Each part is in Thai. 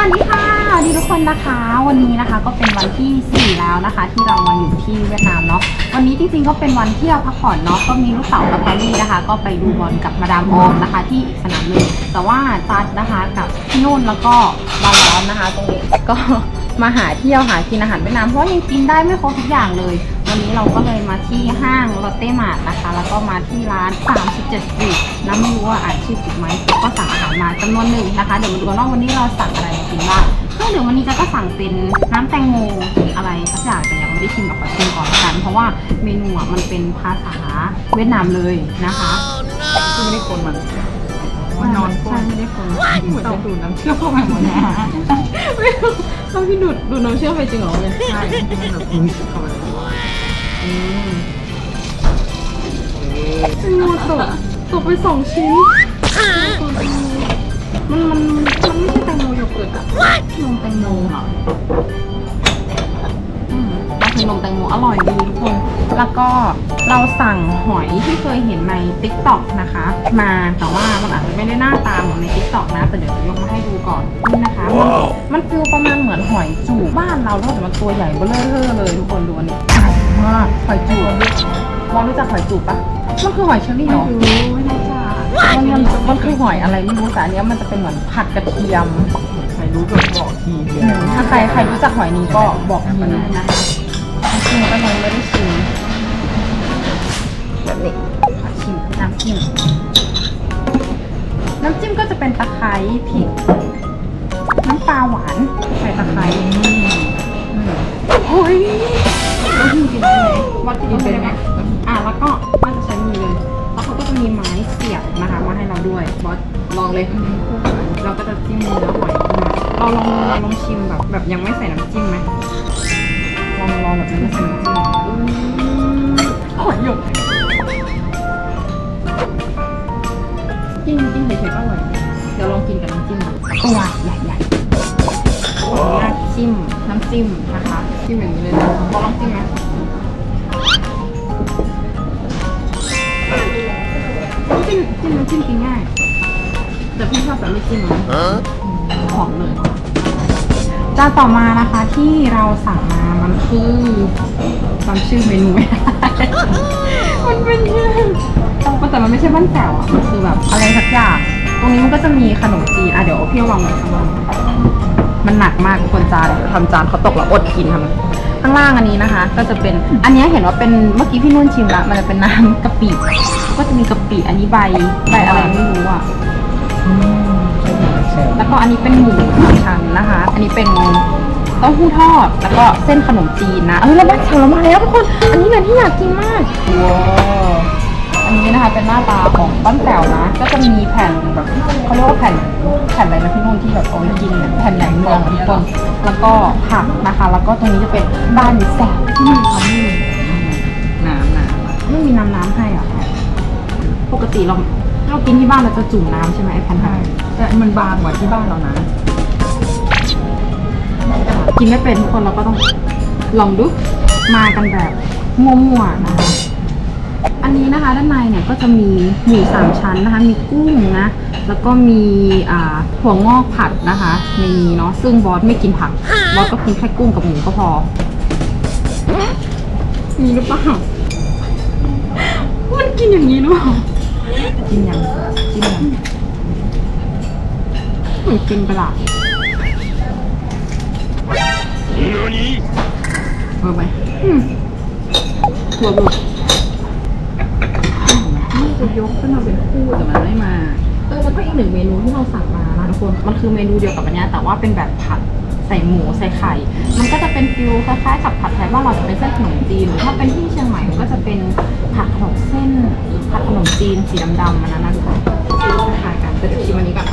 สวัสดีค่ะสวัสดีทุกคนนะคะ วันนี้นะคะก็เป็นวันที่ 4 แล้วนะคะ ที่เรามาอยู่ที่เวียดนามเนาะวันนี้จริงๆก็เป็นวันที่ยวพักผ่อนเนาะก็มีลูกสาวกับแพรรี่นะคะ ก็ไปดูบอลกับมาดามโอมนะคะ ที่อีกสนามหนึ่งแต่ว่าจัดนะคะกับพี่นุ่นแล้วก็บาร้อนนะคะตรงนี้ก็มาหาเที่ยวหากินอาหารเวียดนามเพราะว่ายังกินได้ไม่ครบทุกอย่างเลย วันนี้เราก็เลยมาที่ห้างลอตเต้มาร์ทนะคะ แล้วก็มาที่ร้าน 37สตรีทนะไม่รู้ว่าอ่านชื่อถูกไหมก็สั่งอาหารมาจำนวนหนึ่งนะคะเดี๋ยวมาดูกันว่าวันนี้เราสั่งอะไร กินบ้างเครื่องดื่มวันนี้จะก็สั่งเป็นน้ำแตงโมอะไรสักอย่างแต่ยังไม่ได้ชิมแบบขอชิมก่อนละกัน เพราะว่าเมนูอะมันเป็นภาษาเวียดนามเลยนะคะคือไม่ได้คนมันมันนอนใช่ไม่ได้คนเหมือนจะดูดน้ำเชื่อมเข้าไปหมดเลยไม่รู้ต้องพี่ดูดดูดน้ำเชื่อมไปจริงเหรอเนี่ยใช่มันแบบอื้อเข้าไปเลยอืมแตงโมตกตกไปสองชิ้นมันมันมันไม่ใช่แตงโมโยเกิร์ตอะนมแตงโมอะอืมมันคือนมแตงโมอร่อยดีทุกคน แล้วก็เราสั่งหอยที่เคยเห็นใน t ิ k t o k นะคะ มาแต่ว่ามันอาจจะไม่ได้หน้าตาเหมือนใน t ิ k t o k นะ แต่เดี๋ยวจะยกมาให้ดูก่อนนี่นะคะ มันมันฟิลประมาณเหมือนหอยจูบบ้านเราแต่มันตัวใหญ่เบ้อเร่อเลยทุกคนดูอันนี้ใหญ่มากหอยจูบมองรู้จักหอยจูบปะมันคือหอยเชอรี่เหรอไม่รู้ไม่แน่ใจมันมันมันคือหอยอะไรไม่รู้แต่อันเนี้ยมันจะเป็นเหมือนผัดกระเทียม ใครรู้ก็บอกทีเดียวถ้าใครใครรู้จักหอยนี้ก็บอกทีนะคะชิมก็ยังไม่ได้ชิมแบบนี้ขอชิมน้ำจิ้มน้ำจิ้มก็จะเป็นตะไคร้พริกน้ำปลาหวานใส่ตะไคร้อืมเฮ้ยแล้วพี่กินได้ไหมวัดกินได้ไหมอะแล้วก็ ไม้เสียบนะคะมาให้เราด้วยบอสลองเลยเราก็จะจิ้มเนื้อหอยขึ้นมาเราลองลองลองชิมแบบแบบยังไม่ใส่น้ำจิ้มไหมลองลองแบบยังไม่ใส่น้ำจิ้มอืมหอยหยดกินกินเฉยๆก็อร่อยเดี๋ยวลองกินกับน้ำจิ้มดูตัวใหญ่ๆขออนุญาตจิ้มน้ำจิ้มนะคะที่เหมือนนี้เลยนะบอสลองจิ้มไหม จิ้มจิ้มน้ำจิ้มกินง่าย แต่พี่ชอบแบบไม่จิ้มนะหอมเลยจานต่อมานะคะที่เราสั่งมามันคือจำชื่อเมนูไม่ได้มันเป็นชื่อแต่มันไม่ใช่บ้านแจ๋วอะมันคือแบบอะไรสักอย่างตรงนี้มันก็จะมีขนมจีนอะเดี๋ยวพี่เอาวางไว้ข้างล่างมันหนักมากทุกคนจานทำจานเขาตกแล้วอดกินทำ ข้างล่างอันนี้นะคะ ก็จะเป็นอันนี้เห็นว่าเป็นเมื่อกี้พี่นุ่นชิมละมันจะเป็นน้ำกะปิก็จะมีกะปิอันนี้ใบใบอะไรไม่รู้อะอืมใช่ไหมแชร์แล้วก็อันนี้เป็นหมูสามชั้นนะคะ อันนี้เป็นเต้าหู้ทอดแล้วก็เส้นขนมจีนนะเอ้ยเราบ้านสั่งเรามาแล้วทุกคน อันนี้เลยที่อยากกินมากว้าว อันนี้นะคะเป็นหน้าตาของบ้านแต๋วนะ ก็จะมีแผ่นแบบเขาเรียกว่าแผ่นแผ่นอะไรนะพี่นุ่นที่แบบเอาไว้กินเนี่ยแผ่นแหนมเนืองอะทุกคนแล้วก็ผักนะคะ แล้วก็ตรงนี้จะเป็นบ้านแสบที่มีเขาไม่มีน้ำน้ไม่มีน้ำน้ำให้อะปกติเราเรากินที่บ้านเราจะจุ่มน้ำใช่ไหมไอ้แผ่นผักำแต่มันบางกว่าที่บ้านเรานะ กินไม่เป็นทุกคนเราก็ต้องลองดูมากันแบบมั่วๆนะคะ อันนี้นะคะด้านในเนี่ยก็จะมีหมูสามชั้นนะคะ มีกุ้งนะ แล้วก็มีอ่าหัวงอกผัดนะคะในนี้เนาะซึ่งบอสไม่กินผัก บอสก็กินแค่กุ้งกับหมูก็พอ มีหรือเปล่า มันกินอย่างนี้หรือเปล่า กินยังกินยังเหมือนกินไปละเออไหมอืมหัวบุกนี่ จะยกขึ้นมาเป็นคู่แต่มันไม่มาเออแล้วก็อีกหนึ่งเมนูที่เราสั่งมานะทุกคนมันคือเมนูเดียวกับอันเนี้ยแต่ว่าเป็นแบบผัดใส่หมูใส่ไข่ มันก็จะเป็นฟิลคล้ายๆกับผัดไทยว่านเราจะเป็นเส้นขนมจีนหรือถ้าเป็นที่เชียงใหม่มันก็จะเป็นผัดขนมเส้นผัดขนมจีนสีดำๆมันนั้นนะทุกคนฟิลคล้ายๆกันแต่เดี๋ยวชิมอันนี้ก่อน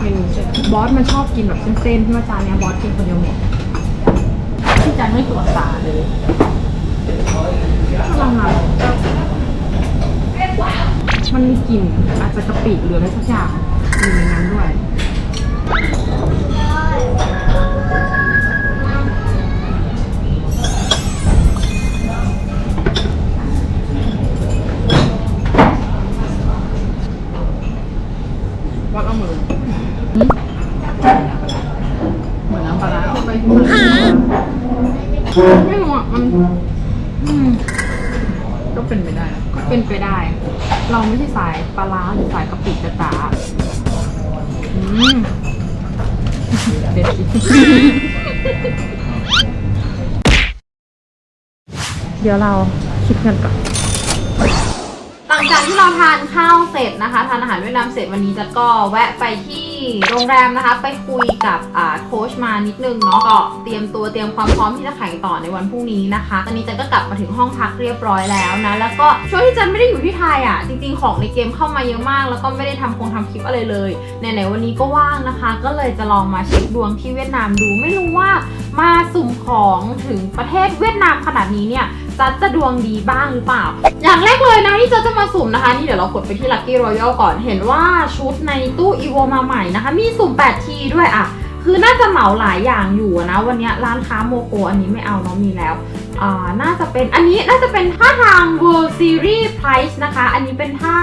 เมนูเส้นบอสมันชอบกินแบบเส้นๆที่ว่าจานเนี้ยบอสกินคนเดียวหมดที่จานไม่ตรวจสาเลย ถ้าเรามามันมีกลิ่นอาจจะกะปิหรืออะไรสักอย่างอยู่ในนั้นด้วยวัดเอามือเหมือนน้ำปลาร้าไปที่มาไม่รู้อะมันอืม ก็เป็นไปได้นะ ก็ เป็นไปได้ เราไม่ใช่สายปลาร้าหรือสายกะปิกตาอืมเด็ดอีกเดี๋ยวเราคิดกันก่อน ลังจากที่เราทานข้าวเสร็จนะคะ ทานอาหารเวียดนามเสร็จวันนี้จะก็แวะไปที่โรงแรมนะคะ ไปคุยกับโค้ชมานิดนึงเนาะก็เตรียมตัวเตรียมความพร้อมที่จะแข่งต่อในวันพรุ่งนี้นะคะ ตอนนี้จันก็กลับมาถึงห้องพักเรียบร้อยแล้วนะ แล้วก็ช่วงที่จันไม่ได้อยู่ที่ไทยอะ จริง ๆ ของในเกมเข้ามาเยอะมาก แล้วก็ไม่ได้ทำคงทำคลิปอะไรเลยไหนๆวันนี้ก็ว่างนะคะ ก็เลยจะลองมาเช็คดวงที่เวียดนามดู ไม่รู้ว่ามาสุ่มของถึงประเทศเวียดนามขนาดนี้เนี่ย จัดจะดวงดีบ้างหรือเปล่า อย่างแรกเลยนะที่จัดจะมาสุ่มนะคะ นี่เดี๋ยวเรากดไปที่ Lucky Royal ก่อนเห็นว่าชุดในตู้อีโวมาใหม่นะคะ มีสุ่ม 8 ทีด้วยอะคือน่าจะเหมาหลายอย่างอยู่นะ วันนี้ร้านค้าโมโกอันนี้ไม่เอาเนาะมีแล้ว อ่า น่าจะเป็นอันนี้น่าจะเป็นท่าทาง World Series Prize นะคะ อันนี้เป็นท่า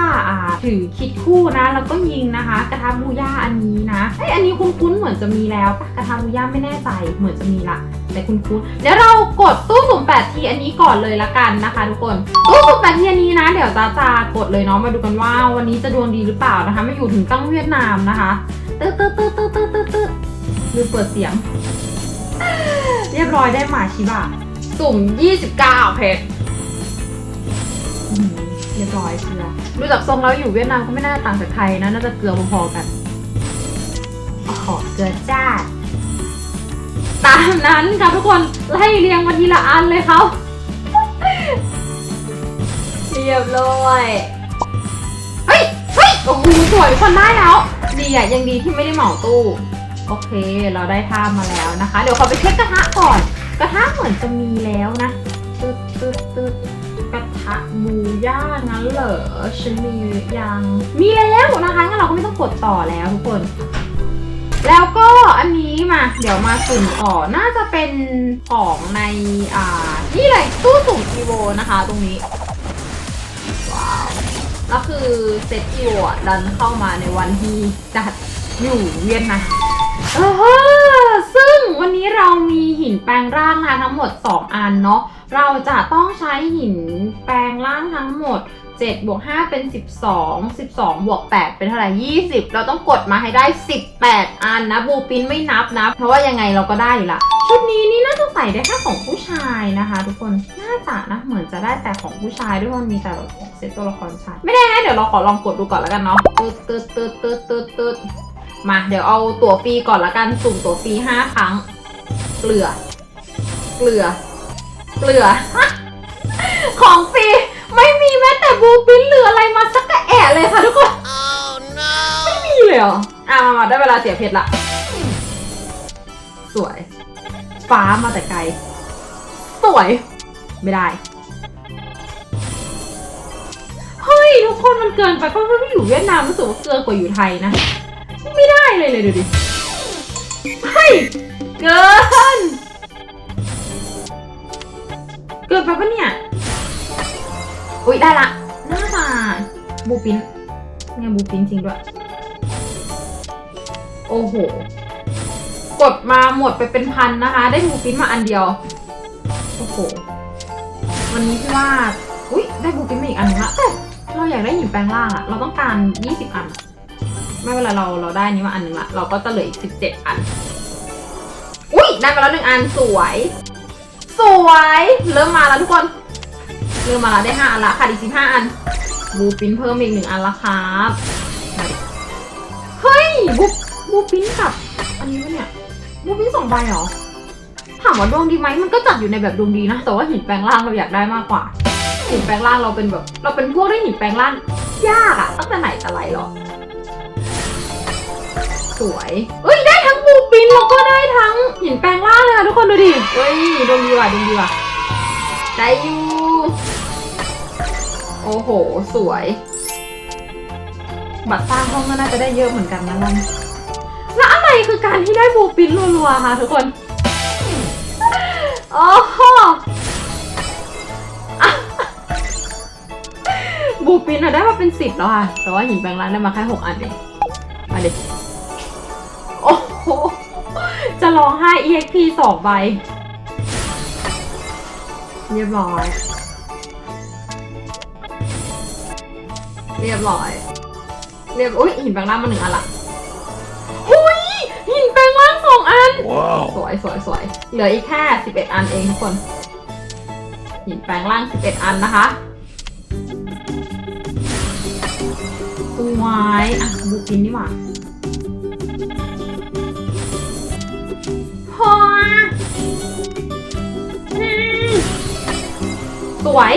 ถือคิดคู่นะ แล้วก็ยิงนะคะ กระทะบูย่าอันนี้นะเอ้ยอันนี้คุ้นๆเหมือนจะมีแล้วปะกระทะบูย่าไม่แน่ใจเหมือนจะมีละแต่คุ้นๆเดี๋ยวเรากดตู้สุ่ม8ทีอันนี้ก่อนเลยละกันนะคะ ทุกคน ตู้สุ่ม8ทีอันนี้นะ เดี๋ยวจ้าจะกดเลยเนาะมาดูกันว่าวันนี้จะดวงดีหรือเปล่านะคะมาอยู่ถึงตั้งเวียดนามนะคะตึ๊ดตึ๊ดตึ๊ดตึ๊ดตึ๊ดตึ๊ดตึ๊ดลืมเปิดเสียง เรียบร้อยได้หมาชิบะสุ่ม 29 เพชร เรียบร้อยเกลือดูจากทรงแล้วอยู่เวียดนามก็ไม่น่าต่างจากไทยนะน่าจะเกลือพอๆกันโอ้โหเกลือจ้าตามนั้นค่ะทุกคนไล่เรียงมาทีละอันเลยเขาเรียบร้อยเฮ้ยเฮ้ยโอ้โหสวยทุกคนได้แล้วดีอะยังดีที่ไม่ได้เหมาตู้ โอเค เราได้ท่ามาแล้วนะคะ เดี๋ยวขอไปเช็คกระทะก่อน กระทะเหมือนจะมีแล้วนะตึ๊ดตึ๊ดตึ๊ด กระทะหมูย่างงั้นเหรอฉันมีหรือยังมีแล้วนะคะงั้นเราก็ไม่ต้องกดต่อแล้วทุกคน แล้วก็อันนี้มา เดี๋ยวมาสุ่มต่อน่าจะเป็นของในอ่านี่เลยตู้สุ่มอีโวนะคะตรงนี้ว้าวแล้วคือเซตอีโวอะดันเข้ามาในวันที่จัดอยู่เวียดนามเออซึ่ง วันนี้เรามีหินแปลงร่างนะทั้งหมด 2 อันเนาะ เราจะต้องใช้หินแปลงร่างทั้งหมด7บวก5เป็น 12 12บวก8เป็นเท่าไหร่20 เราต้องกดมาให้ได้ 18 อันนะ บูปินไม่นับนะ เพราะว่ายังไงเราก็ได้อยู่ละ ชุดนี้นี่น่าจะใส่ได้แค่ของผู้ชายนะคะ ทุกคน น่าจะนะ เหมือนจะได้แต่ของผู้ชายด้วยมันมีแต่แบบของเซตตัวละครชาย ไม่ได้นะเดี๋ยวเราขอลองกดดูก่อนแล้วกันเนาะตึ๊ดตึ๊ดตึ๊ดตึ๊ดตึ๊ดตึ๊ด มาเดี๋ยวเอาตั๋วฟรีก่อนละกันสุ่มตั๋วฟรี5ครั้ง เกลือ เกลือ เกลือ ของฟรีไม่มีแม้แต่บูปินหรืออะไรมาสักกะแอะเลยค่ะทุกคนไม่มีเลยเหรออะมามาได้เวลาเสียเพชรละ สวย ฟ้ามาแต่ไกล สวย ไม่ได้ เฮ้ย ทุกคนมันเกินไปเพราะว่าอยู่เวียดนามรู้สึกว่าเกินกว่าอยู่ไทยนะ ไม่ได้เลยเลยดูดิเฮ้ยเกิน เกินไปปะเนี่ย อุ๊ยได้ละน่าจะบูปินไงบูปินจริงด้วย โอ้โห กดมาหมดไปเป็นพันนะคะ ได้บูปินมาอันเดียว โอ้โห วันนี้พี่ว่า อุ๊ยได้บูปินมาอีกอันนึงละแต่เราอยากได้หินแปลงร่างอะเราต้องการ 20 อัน ไม่เป็นไรเราเราได้นี้มาอันนึงละเราก็จะเหลืออีก17อัน อุ๊ยได้มาแล้วหนึ่งอันสวย สวย เริ่มมาแล้วทุกคน เริ่มมาแล้วได้ห้าอันละขาดอีกสิบห้าอัน บูปินเพิ่มอีกหนึ่งอันละครับเฮ้ยบูบูปินกับอันนี้วะเนี่ยบูปินสองใบเหรอถามว่าดวงดีไหมมันก็จัดอยู่ในแบบดวงดีนะแต่ว่าหินแปลงร่างเราอยากได้มากกว่าหินแปลงร่างเราเป็นแบบ เราเป็นพวกได้หินแปลงร่างยากอะตั้งแต่ไหนแต่ไรหรอ วยเอ้ยได้ทั้งบูปินแล้วก็ได้ทั้งหินแปลงร่างเลยค่ะทุกคนดูดิเฮ้ยดวงดีว่ะดวงดีว่ะได้อยู่โอ้โห สวย บัตรสร้างห้องก็น่าจะได้เยอะเหมือนกันนะมันแล้วอะไรคือการที่ได้บูปินรัวๆค่ะทุกคนโอ้โหอะบูปินอะได้มาเป็นสิบแล้วค่ะ แต่ว่าหินแปลงร่างได้มาแค่หกอันเองมาดิดิโอ้โห จะร้องไห้ EXP สองใบ เรียบร้อย เรียบร้อย เรียบอุ้ยหินแปลงร่างมาหนึ่งอันละหุยหินแปลงร่างสองอัน สวยสวยสวยเหลืออีกแค่สิบเอ็ดอันเองทุกคน หินแปลงร่างสิบเอ็ดอันนะคะสวยอะบูปินนี่หว่า สวย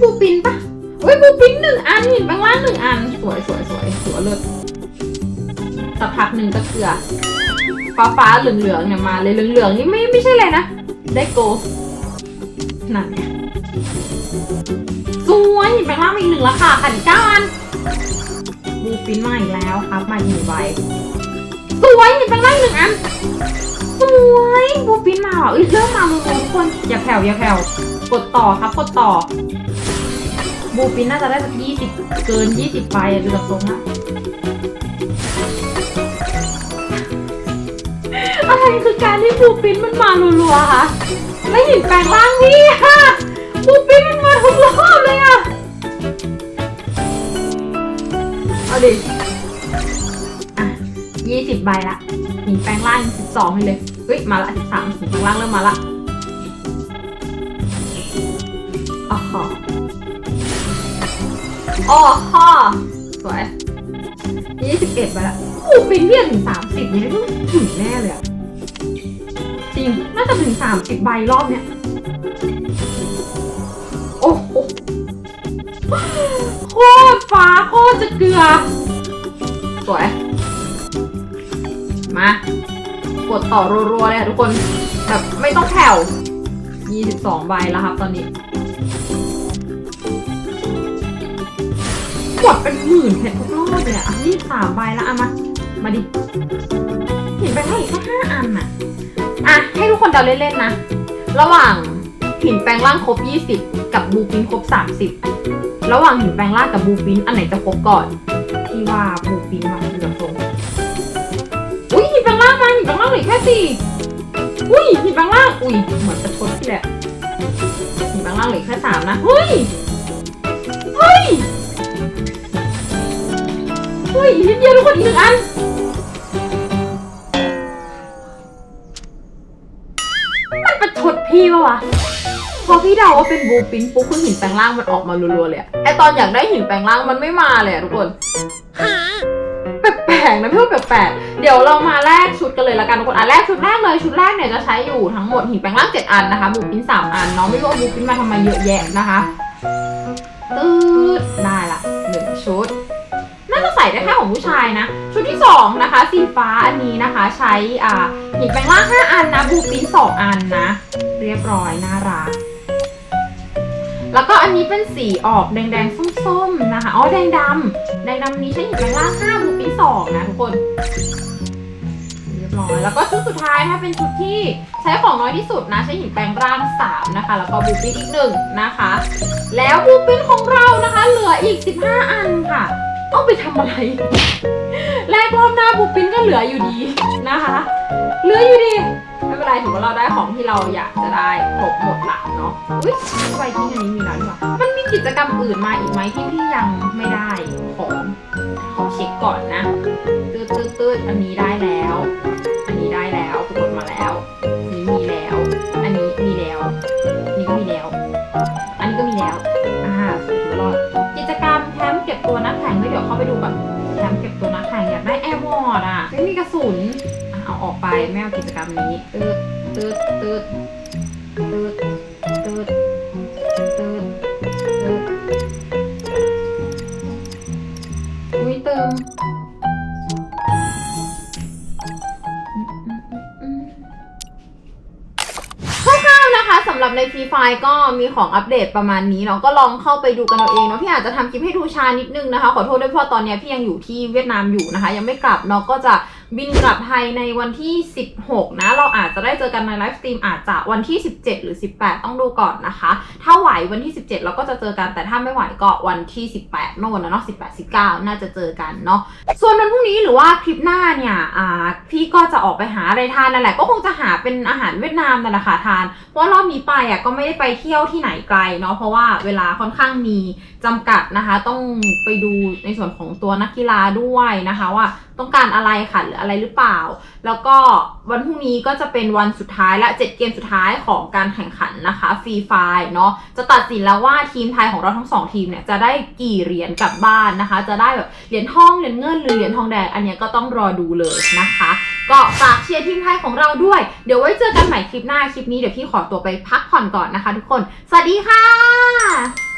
บูปินปะเฮ้ยบูปินหนึ่งอันหินแปลงร่างหนึ่งอัน สวยสวยสวยสวยเลิศสักพักหนึ่งก็เกลือ ฟ้าฟ้าเหลืองเหลืองเนี่ยมาเลยเหลืองเหลืองนี่ไม่ไม่ใช่เลยนะ ได้โกนั่นสวยแบ่งล่างมาอีกหนึ่งล้วค่ะขันเก้าอันบูปินมาอีกแล้วครับมาอีกหนึ่งใบสวยแบ่งล่างหนึ่งอันสวยบูปินมาว่ะเริ่มมามือทุกคนอย่าแผ่วอย่าแผ่ว กดต่อครับกดต่อ บูปินน่าจะได้สักยี่สิบเกินยี่สิบใบอะดูจากทรงละอะไรคือการที่บูปินมันมารัวๆคะไม่เห็นแปลงร่างพี่ค่ะบูปินมันมาทุกรอบเลยอะเอาดิอะยี่สิบใบละหินแปลงร่างสิบสองเลย เฮ้ย มาละสิบสามหินแปลงร่างเริ่มมาละ อ๋อฮะอ๋อฮะสวยยี่สิบเอ็ดใบละบูปินเรียกถึงสามสิบเนี่ยต้องถึงแน่เลยอะจริง น่าจะถึงสามสิบใบรอบเนี้ย โอ้โหโคตรฟ้าโคตรจะเกลือ สวย มากดต่อรัวๆเลยค่ะทุกคน แบบไม่ต้องแผ่ว22 ใบแล้วครับตอนนี้ กดเป็นหมื่นเพชรทุกรอบเลยอะนี่สามใบแล้วอะมา มาดิ เห็นไปให้อีกแค่ห้าอันอะ อะ ให้ทุกคนเดาเล่นๆนะ ระหว่างหินแปลงร่างครบ 20 กับบูปินครบ 30 ระหว่างหินแปลงร่างกับบูปินอันไหนจะครบก่อน ที่ว่าบูปินมาเหลือทรงอุ้ยหินแปลงร่างมาหินแปลงร่างเหลือแค่สี่อุ้ยหินแปลงร่างอุ้ยเหมือนจะชดที่แหละหินแปลงร่างเหลือแค่สามนะเฮ้ยเฮ้ย เฮ้ยอีกนิดเดียวทุกคนอีกหนึ่งอัน มันประชดพี่ปะวะ พอพี่เดาว่าเป็นบูปินปุ๊บคือหินแปลงร่างมันออกมารัวๆเลยอะไอตอนอยากได้หินแปลงร่างมันไม่มาเลยอะทุกคนแปลกๆนะพี่ว่าแปลกๆเดี๋ยวเรามาแลกชุดกันเลยละกันทุกคนอะแลกชุดแรกเลยชุดแรกเนี่ยจะใช้อยู่ทั้งหมดหินแปลงร่างเจ็ดอันนะคะบูปินสามอันเนาะไม่รู้ว่าบูปินมาทำไมเยอะแยะนะคะตืดได้ละหนึ่งชุด จะใส่ได้แค่ของผู้ชายนะ ชุดที่สองนะคะ สีฟ้าอันนี้นะคะ ใช้อ่าหินแปลงร่างห้าอันนะบูปินสองอันนะ เรียบร้อยน่ารักแล้วก็อันนี้เป็นสีออกแดงๆส้มๆนะคะอ๋อแดงดำแดงดำนี้ใช้หินแปลงร่างห้าบูปินสองนะทุกคนเรียบร้อยแล้วก็ชุดสุดท้ายนะคะเป็นชุดที่ใช้ของน้อยที่สุดนะ ใช้หินแปลงร่างสามนะคะ แล้วก็บูปินอีกหนึ่งนะคะ แล้วบูปินของเรานะคะ เหลืออีก 15 อันค่ะ เอาไปทำอะไร แรกรอบหน้าบูปินก็เหลืออยู่ดีนะคะ เหลืออยู่ดีไม่เป็นไรถือว่าเราได้ของที่เราอยากจะได้ครบหมดละเนาะ อุ้ยไวที่อันนี้มีแล้วดีกว่ามันมีกิจกรรมอื่นมาอีกไหมที่พี่ยังไม่ได้ของขอเช็คก่อนนะตืดตืดตืดอันนี้ได้แล้ว อันนี้ได้แล้วกดมาแล้ว เดี๋ยวเข้าไปดูแบบนแคมเก็บตัวนักแข่งอยากได้แอร์วอร์ดอะไม่มีกระสุนอะเอาออกไปไม่เอากิจกรรมนี้ตืดตืดตืดตืดตืด หรับในฟรีไฟก็มีของอัปเดตประมาณนี้เนาะก็ลองเข้าไปดูกันเอาเองเนาะพี่อาจจะทำคลิปให้ดูชานิดนึงนะคะ ขอโทษด้วยเพราะตอนเนี้ยพี่ยังอยู่ที่เวียดนามอยู่นะคะ ยังไม่กลับเนาะก็จะ บินกลับไทยในวันที่ 16 นะ เราอาจจะได้เจอกันในไลฟ์สตรีมอาจจะวันที่ 17 หรือ 18 ต้องดูก่อนนะคะ ถ้าไหววันที่ 17 เราก็จะเจอกันแต่ถ้าไม่ไหวก็วันที่ 18โน่นนะเนาะ18 19 น่าจะเจอกันเนาะส่วนวันพรุ่งนี้หรือว่าคลิปหน้าเนี่ยอ่าพี่ก็จะออกไปหาอะไรทานนั่นแหละก็คงจะหาเป็นอาหารเวียดนามนั่นแหละค่ะทาน เพราะว่ารอบนี้ไปอะก็ไม่ได้ไปเที่ยวที่ไหนไกลเนาะเพราะว่าเวลาค่อนข้างมีจำกัดนะคะ ต้องไปดูในส่วนของตัวนักกีฬาด้วยนะคะว่าต้องการอะไรค่ะหรืออะไรหรือเปล่า แล้วก็วันพรุ่งนี้ก็จะเป็นวันสุดท้ายและ 7 เกมสุดท้ายของการแข่งขันนะคะฟรีไฟเนาะจะตัดสินแล้วว่าทีมไทยของเราทั้งสองทีมเนี่ยจะได้กี่เหรียญกลับบ้านนะคะ จะได้แบบเหรียญทองเหรียญเงินหรือเหรียญทองแดงอันนี้ก็ต้องรอดูเลยนะคะ ก็ฝากเชียร์ทีมไทยของเราด้วย เดี๋ยวไว้เจอกันใหม่คลิปหน้าคลิปนี้เดี๋ยวพี่ขอตัวไปพักผ่อนก่อนนะคะ ทุกคน สวัสดีค่ะ